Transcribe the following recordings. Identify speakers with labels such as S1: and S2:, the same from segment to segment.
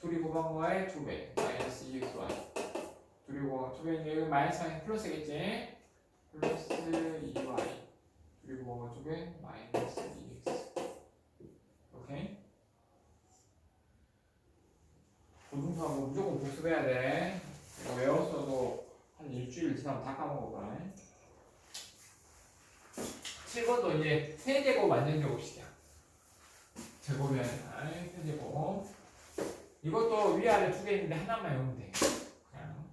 S1: 둘이 곱한 거에 2배 마이너스 2xy 둘이. 곱한 2배인데 여기 마이너스 하면 플러스겠지? 플러스 2y 둘이. 곱한 거 2배 마이너스 2x 오케이? 고등수하고 무조건 복습해야 돼. 이거 외웠어도 한 일주일 지나면 다 까먹을 거야. 7번도 이제 세제곱 완전 제곱식이야 제곱이 아니라 세제곱 이것도 위 아래 두 개 있는데 하나만 외우면 돼. 그냥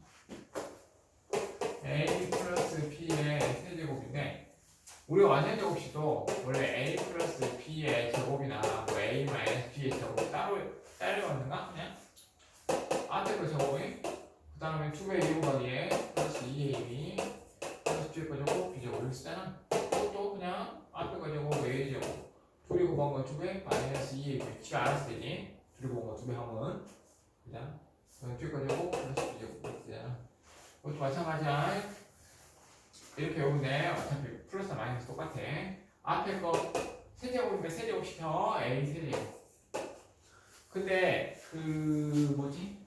S1: a 플러스 b의 세제곱인데 우리가 완전 제곱식도 원래 a 플러스 b의 제곱이나 뭐 a 마이너스 b의 제곱 따로 따로 왔는가? 그냥? 앞에 거 제곱이? 그 다음에 2배 2 곱하기 에 플러스 2ab 플러스 뒤에 거 제곱 b제곱 이렇게 쓰잖아. 또 그냥 앞에 거 제곱 a 제곱 둘이 곱한 거 2배 마이너스 2ab 지가 알아서 되지 곱한 거 2배 하면 그냥 그냥 뒤에 거 제곱 플러스 b제곱 이렇게 되잖아 이것도 마찬가지야. 이렇게 외우면 돼 어차피 플러스 마이너스 똑같아. 앞에 거 세제곱이면 세제곱 시켜. A 세제곱. 근데 그 뭐지?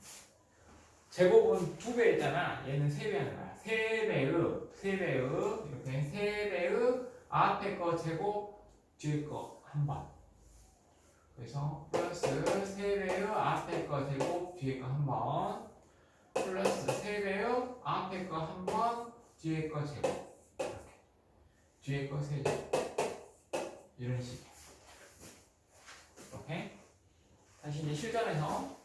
S1: 제곱은 두배 있잖아. 얘는 세 배 하는 거야. 세 배의 세 배의 이렇게 세 배의 앞에 거 제곱 뒤에 거 한 번. 그래서 플러스 세 배의 앞에 거 제곱 뒤에 거 한 번. 플러스 세 배의 앞에 거 한 번, 뒤에 거 제곱. 이렇게. 뒤에 거 세 제곱. 이런 식이야. 오케이? 다시 이제 실전에서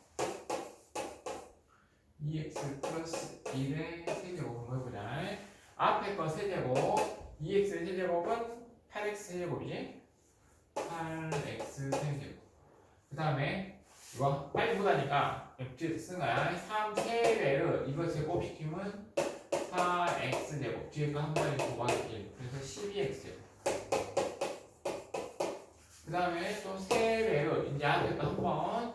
S1: 2x 플러스 1의 세제곱을 해보자. 앞에 거 세제곱, 2x 세제곱은 8x 세제곱이지? 8x 세제곱. 그 다음에 이거 빨리 못하니까 옆뒤에 쓰는 거야. 3 세배를 이거 제곱시키면 4x 제곱. 뒤에 거한 번에 곱하기 1. 그래서 12x 제곱. 그 다음에 또 세배를 이제 앞에 거한 번.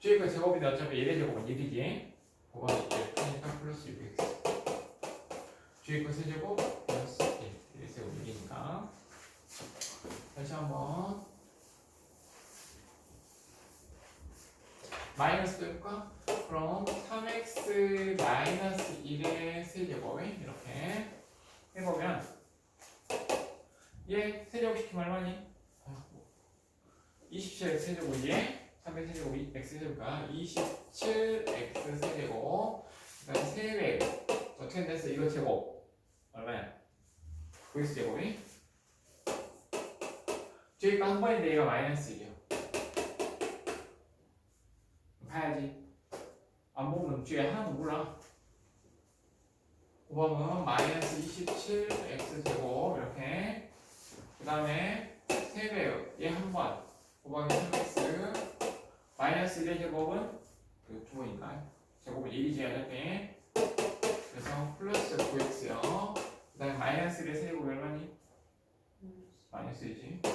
S1: 뒤에 거 제곱인데 어차피 1의 제곱은 1이지 곱하기 1 하니까 플러스 6x 뒤에 거 세제곱 플러스 1 1의 제곱 6이니까 다시 한 번 마이너스 해볼까? 그럼 3x 마이너스 1의 세제곱 이렇게 해보면 얘 세제곱 시키면 얼마니? 27 세제곱이지? 3의 세제곱 x 세제곱가 27x 세제곱. 그다음에 3배 어떻게 됐어? 이거 제곱. 얼마야? vx 제곱이? 뒤에 거 한 번인데 얘가 마이너스 1이야 봐야지 뒤에 하나도 몰라. 곱하면 마이너스 27x 제곱 이렇게. 그 다음에 3배 얘 한번. 곱하기 3x 마이너스 1의 제곱은 그 두번이니까 제곱은 1이지 어차피 그래서 플러스 9x요. 그 다음에 마이너스 1의 세제곱이 얼마니? 마이너스 1이지.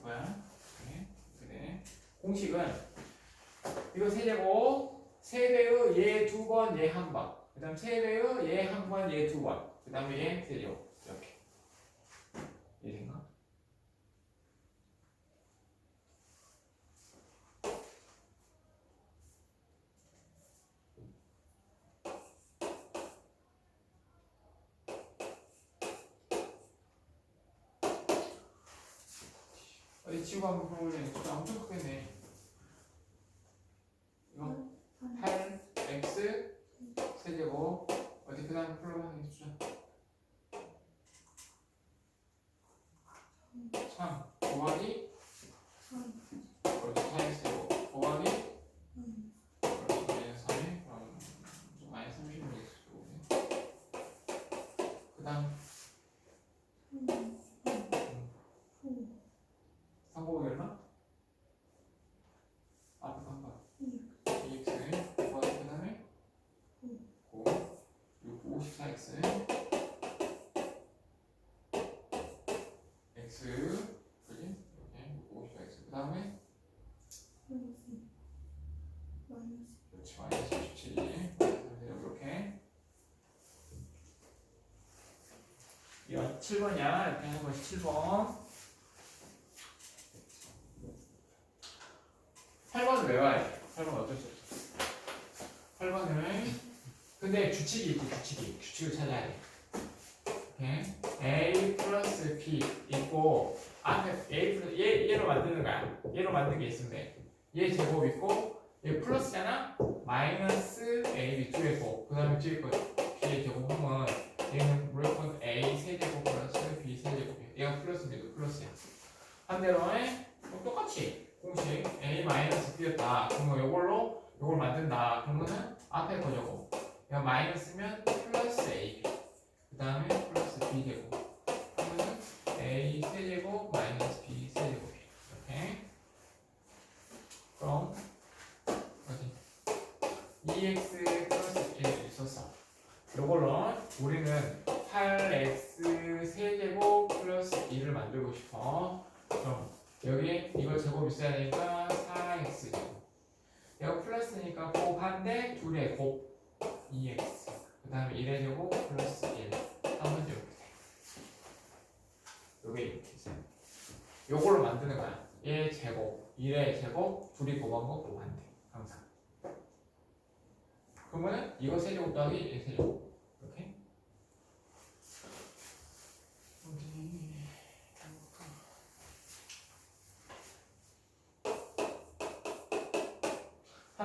S1: 이거야? 그래? 그래. 공식은 이거 세제곱 세배의 얘두번얘 한번 그 다음 세배의 얘한번얘두번 그 다음에 얘 세제곱 이렇게 이해된가? 어디 지구 한번 풀어보자. 진짜 엄청 크겠네. 이거 8x 세제곱 어디 그 다음 풀어봐 이 숫자. 3 곱하기 그렇지 4x 제곱 곱하기 그렇지 마이너스 3이 그럼 좀 마이너스 36x 제곱이네. 3 곱하기 얼마? 앞에 한 번. 2x 곱하기 그 다음에 9 6 54x x 그지? 이렇게 54x 그 다음에 그렇지 마이너스 17 이렇게 이거 7번이야 이렇게 하는 것이 7번 8번 8번을 외워야 돼. 8번 어쩔 수 없어. 8번을 근데 규칙이 있지 규칙이 규칙을 찾아야 돼. 오케이. A 플러스 B 있고 앞에 A 플러스 얘 얘로 만드는 거야. 얘로 만든 게 있으면 돼. 얘 제곱 있고 얘 플러스잖아. 마이너스 A B 두 개고 그 다음에 뒤에 거 EX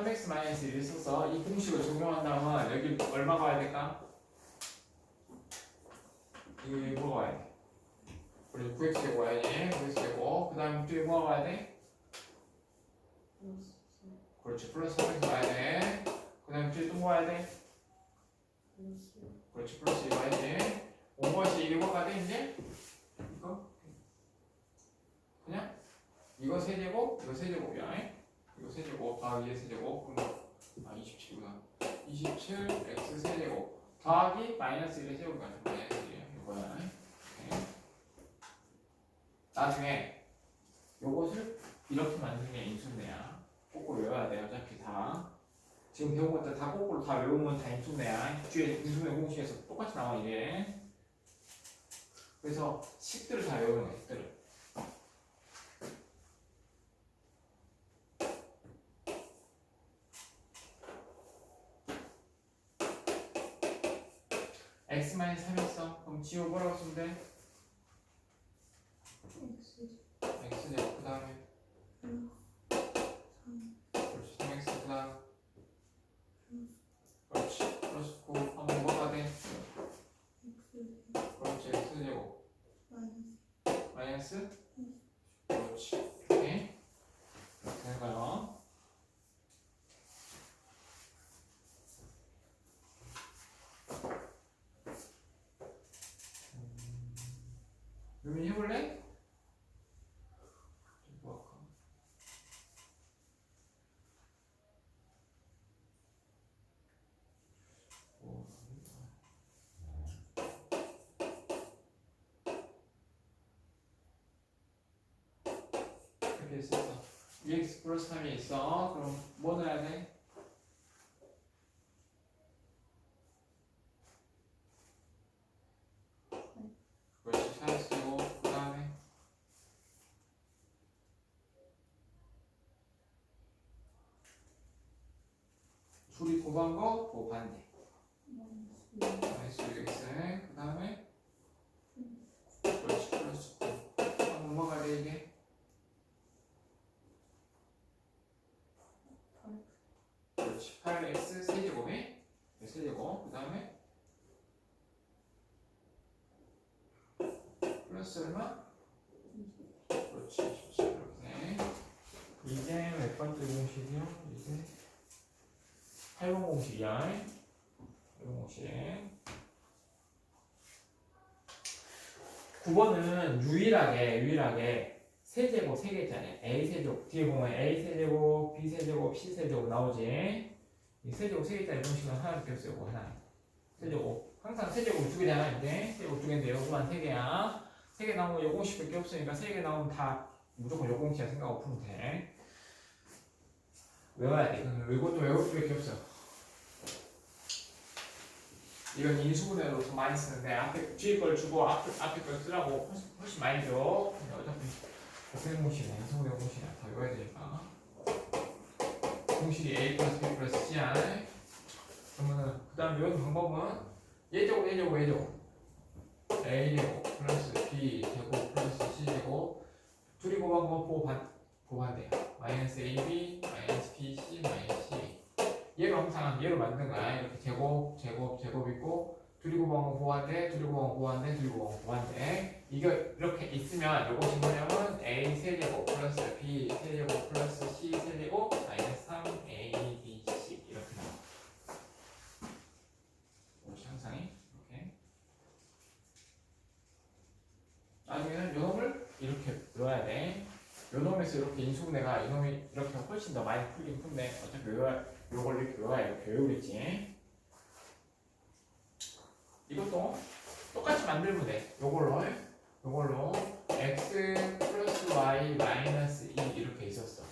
S1: 3x 마이너스 1을 써서 이 공식을 적용한다면 여기 얼마 가야 될까? 이거 이거 뭐 가야 돼? 우리 9x 제곱 와야지 9x 제곱 그 다음에 또 이거 가야 돼? 그렇지 플러스 3x 와야 돼 그 다음에 또또 와야 돼? 그렇지 플러스 2 와야지 5번씩 이거 가야 돼 이제? 이거? 그냥? 이거 세제곱 이거 세제곱이야 세제곱 더하기 2 세제곱 아 27이구나. 27 x 세제곱 더하기 마이너스 1의 세제곱 가지고 마이너스 1이야 이거야. 오케이. 나중에 요것을 이렇게 만드는 게 인수인데야 거꾸로 외워야 돼 어차피 다. 지금 배운 것들 다 거꾸로 다 외우면 다 인수인데야 뒤에 인수의 공식에서 똑같이 나와 이게. 그래서 식들을 다 외우는 거야 식들을 x 마이너스 3 있어. 그럼 지호 뭐라고 쓰면 돼? x 제곱 그 다음에 그렇지. 3x 그 다음. 그렇지. 플러스 9 하면 뭐가 돼? 그렇지. X 제곱 마이너스? 그렇지 이렇게 이렇게 되는 거야 유민 해볼래? 뭐 할까? 뭐 이렇게 있었어. 2x 플러스 3이 있어. 그럼 뭐 넣어야 돼? 그렇지. 4x 쓰고 그 다음에 둘이 곱한 거 곱한대. 마이너스 6x 그 다음에 그렇지. 플러스 9. 그럼 뭐가 돼 이게? 그렇지. 8x 세제곱에 세제곱 그 다음에 플러스 얼마? 그렇지. 17 이렇게 이제 몇 번째 공식이요? 이제 8번 공식이야. 8번 공식. 9번은 유일하게 유일하게 세제곱 세 개짜리. A 세제곱 뒤에 보면 a 세제곱 b 세제곱 c 세제곱 나오지. 이 세제곱 세 개짜리 공식은 하나밖에 없어요. 이거 하나. 세제곱. 항상 세제곱 두 개잖아 이제 세제곱 두 개인데 요거만 세 개야. 세 개 나오면 요 공식밖에 없으니까 세 개 나오면 다 무조건 요 공식이야 생각하고 풀면 돼. 외워야 돼. 이거는 이것도 외울 수밖에 없어 이건 인수분해로 더 많이 쓰는데 앞에 뒤에 걸 주고 앞에, 앞에 걸 쓰라고 훨씬, 훨씬 많이 줘 근데 어차피 곱셈 공식이나 인수분해 공식이나 더 외워야 되니까 공식이 a 플러스 b 플러스 c야. 그러면은 그 다음 배운 방법은 예제곱 예제곱 예제곱 a 제곱 플러스 b 제곱 플러스 c 제곱 둘이 곱한 거 보반 보반돼요. 마이너스 ab 마이너스 bc 마이너스 c. 얘를 항상 얘를 만든 거야. 이렇게 제곱 제곱 제곱 있고 거 보완돼 둘이 곱한 거 보완돼. 이거 이렇게 있으면 이것이 뭐냐면 a 세제곱 플러스 b 세제곱 플러스 c 세제곱 마이너스 3 a b c 이렇게 나와. 이것이 항상이 이렇게. 나중에는 요놈을 이렇게 넣어야 돼. 요놈에서 이렇게 인수분해가 이놈이 이렇게 훨씬 더 많이 풀긴 푼데 어차피 외워 요걸 외워야 이렇게 외우겠지. 이것도 똑같이 만들면 돼. 요걸로 요걸로 x 플러스 y 마이너스 2 이렇게 있었어.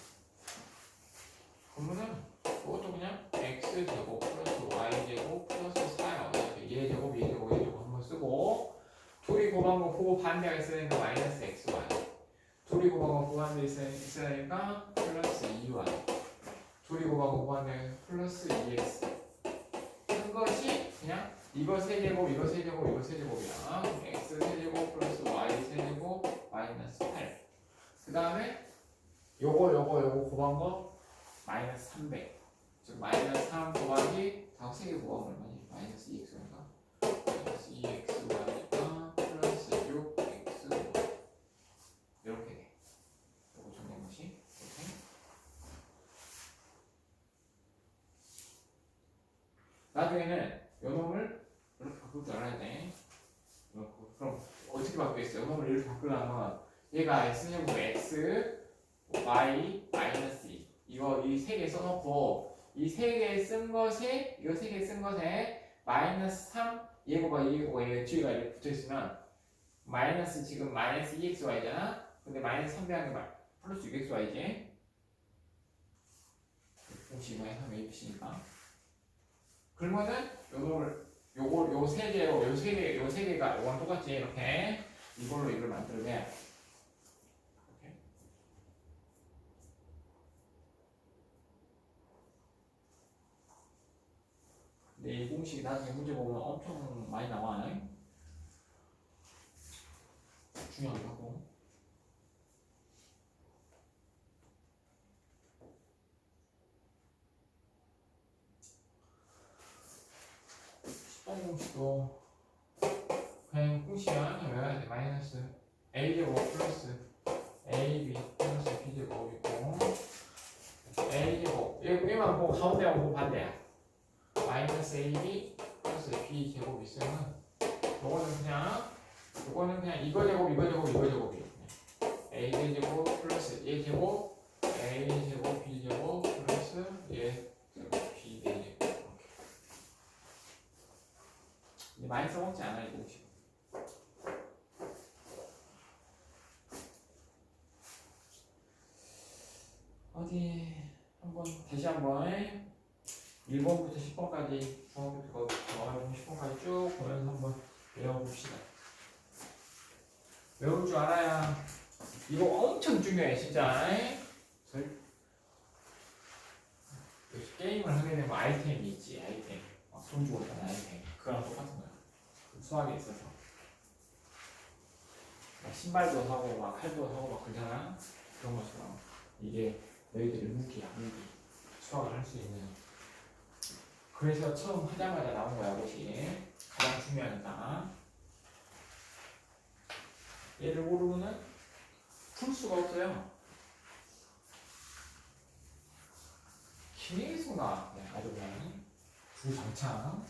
S1: 그러면은 그것도 그냥 x 제곱 플러스 y 제곱 플러스 4요. 이렇게 얘 제곱 얘 제곱 얘 제곱 한번 쓰고 둘이 곱한 거 보고 반대가 있으니까 마이너스 xy. 둘이 곱한 거 보반대 있으니까 플러스 2y. 둘이 거 보반대 플러스 2x. 한 것이 그냥 이거 세제곱 이거 세제곱 이거 세제곱이야. x 세제곱 플러스 y 세제곱 마이너스 8그 다음에 요거 요거 요거 곱한 거 마이너스 300즉 마이너스 얘가 x제곱 x, y, 마이너스 2 이거 이 세 개 써놓고 이 세 개 쓴 것에 이거 세개 쓴 것에 마이너스 3 얘고가 얘고가 얘 뒤가 이렇게 붙어있으면 마이너스 지금 마이너스 2xy잖아? 근데 마이너스 3 배한 게 플러스 6xy지? 공식 마이너스 3 abc니까? 그러면은 요걸 요걸 요세 개로 요세 개 요 세 개가 요건 똑같이 이렇게? 이걸로 이걸 만들면 이렇게 근데 이 공식이 나중에 문제 보면 엄청 많이 나와 중요하기도 하고 공식도 그냥 공식이야 외워야 돼 마이너스 a 제곱 플러스 ab 플러스 b 제곱 있고 a 제곱 얘- 얘만 보고 가운데만 보고 반대야 마이너스 ab 플러스 b 제곱 있으면 요거는 그냥 요거는 그냥 이거 제곱 이거 제곱 이거 제곱이에요 a 제곱 플러스 얘 제곱 a 제곱 b 제곱 플러스 얘 제곱. b 네 제곱 이렇게. 이제 많이 써먹지 않아요 이 공식 어디 한번 다시 한번 1번부터 10번까지 중학교 거 정하고 10번까지 쭉 보면서 한번 외워봅시다. 외울 줄 알아야 이거 엄청 중요해 진짜. 절- 역시 게임을 하게 되면 아이템이 있지 아이템. 막돈 주고 사는 아이템. 그거랑 똑같은 거야. 그 수학에 있어서. 막 신발도 사고 막 칼도 사고 막 그러잖아. 그런 것처럼. 이게 너희들의 무기야 무기. 수학을 할 수 있는 그래서 처음 하자마자 나온 거야 그것이. 가장 중요하니까. 얘를 모르고는 풀 수가 없어요. 계속 나와. 네, 아주 그냥. 주장창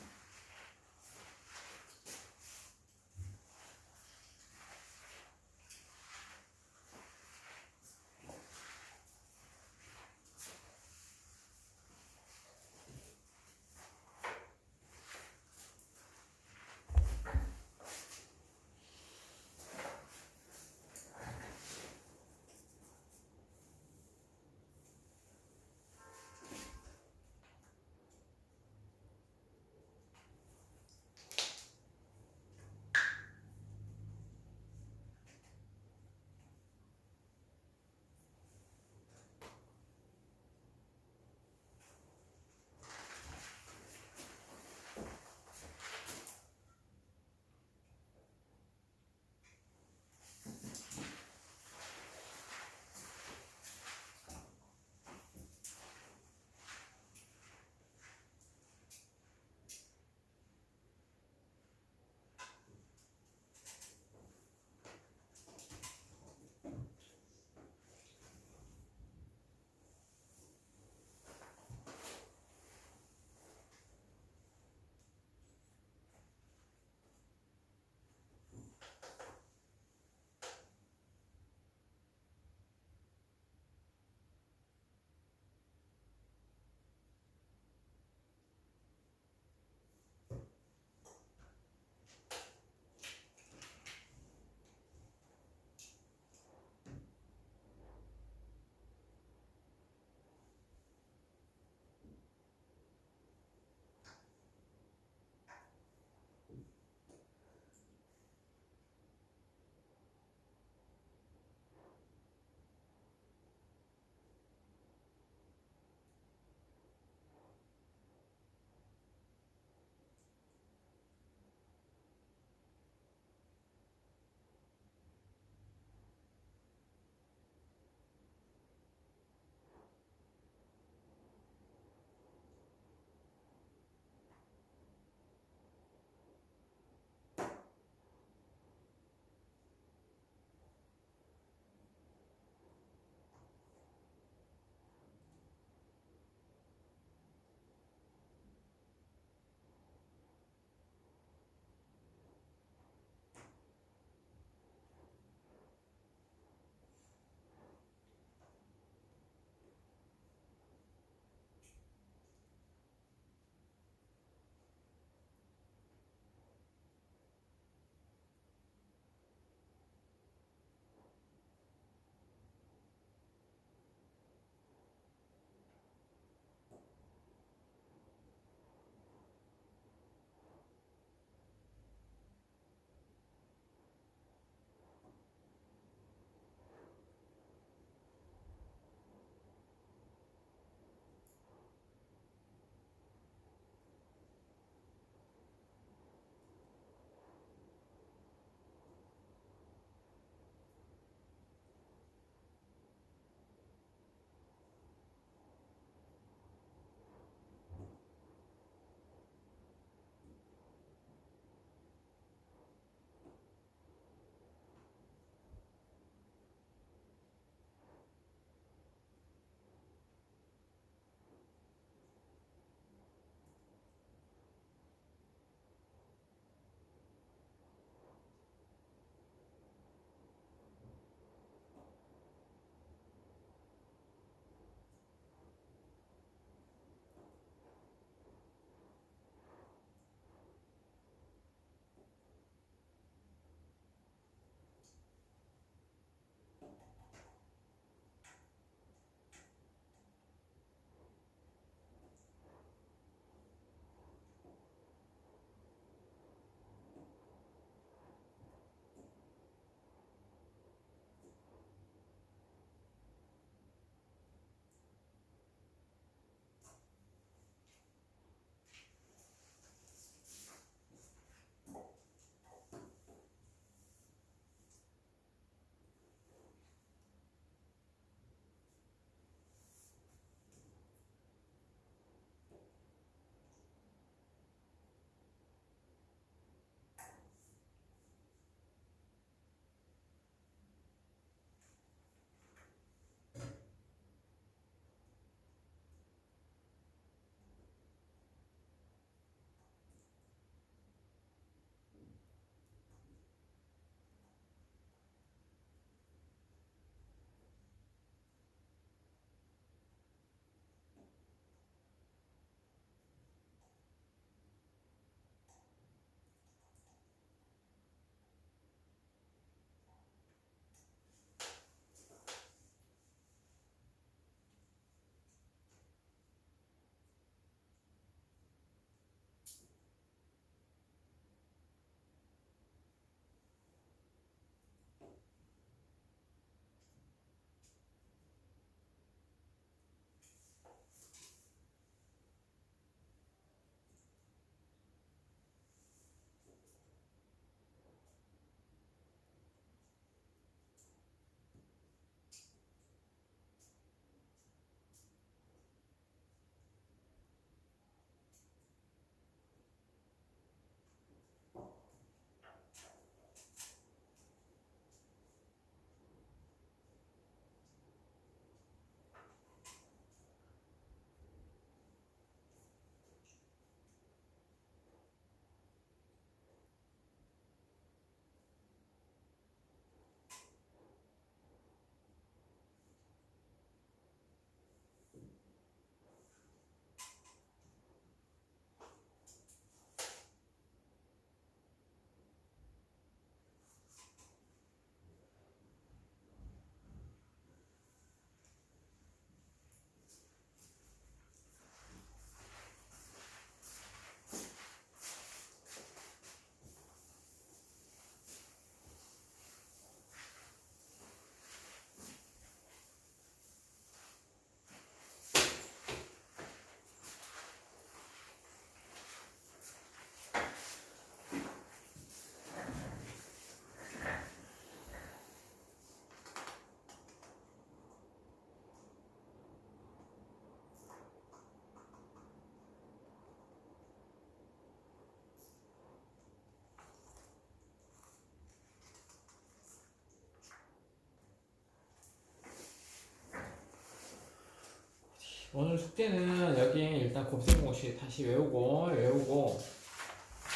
S1: 오늘 숙제는 여기 일단 곱셈 공식 다시 외우고 외우고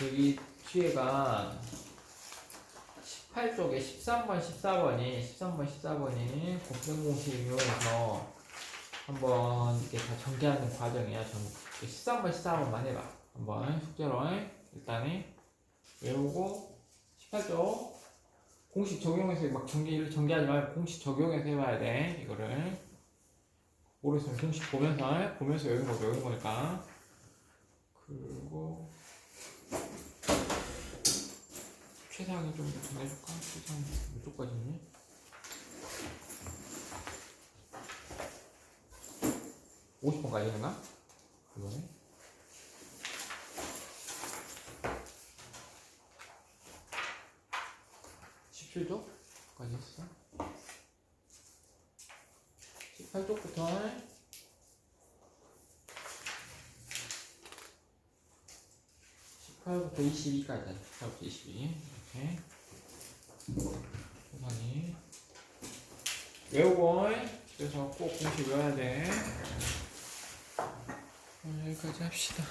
S1: 여기 뒤에가 18쪽에 13번 14번이 13번 14번이 곱셈 공식 이용해서 한번 이렇게 다 전개하는 과정이야. 전 13번 14번만 해봐. 한번 숙제로 일단은 외우고 18쪽 공식 적용해서 막 전개 를 전개하지 말고 공식 적용해서 해봐야 돼 이거를 모르겠으면 공식 보면서 보면서 외우는 거죠. 외우는 거니까. 그리고 최상위 좀 전해줄까? 최상위 이쪽까지 있네 오십 번까지 되나? 이번에? 십칠 쪽까지 했어 18쪽부터. 18부터 22까지 18부터 22 이렇게. 우선이. 외우고 그래서 꼭 공식 외워야 돼. 여기까지 합시다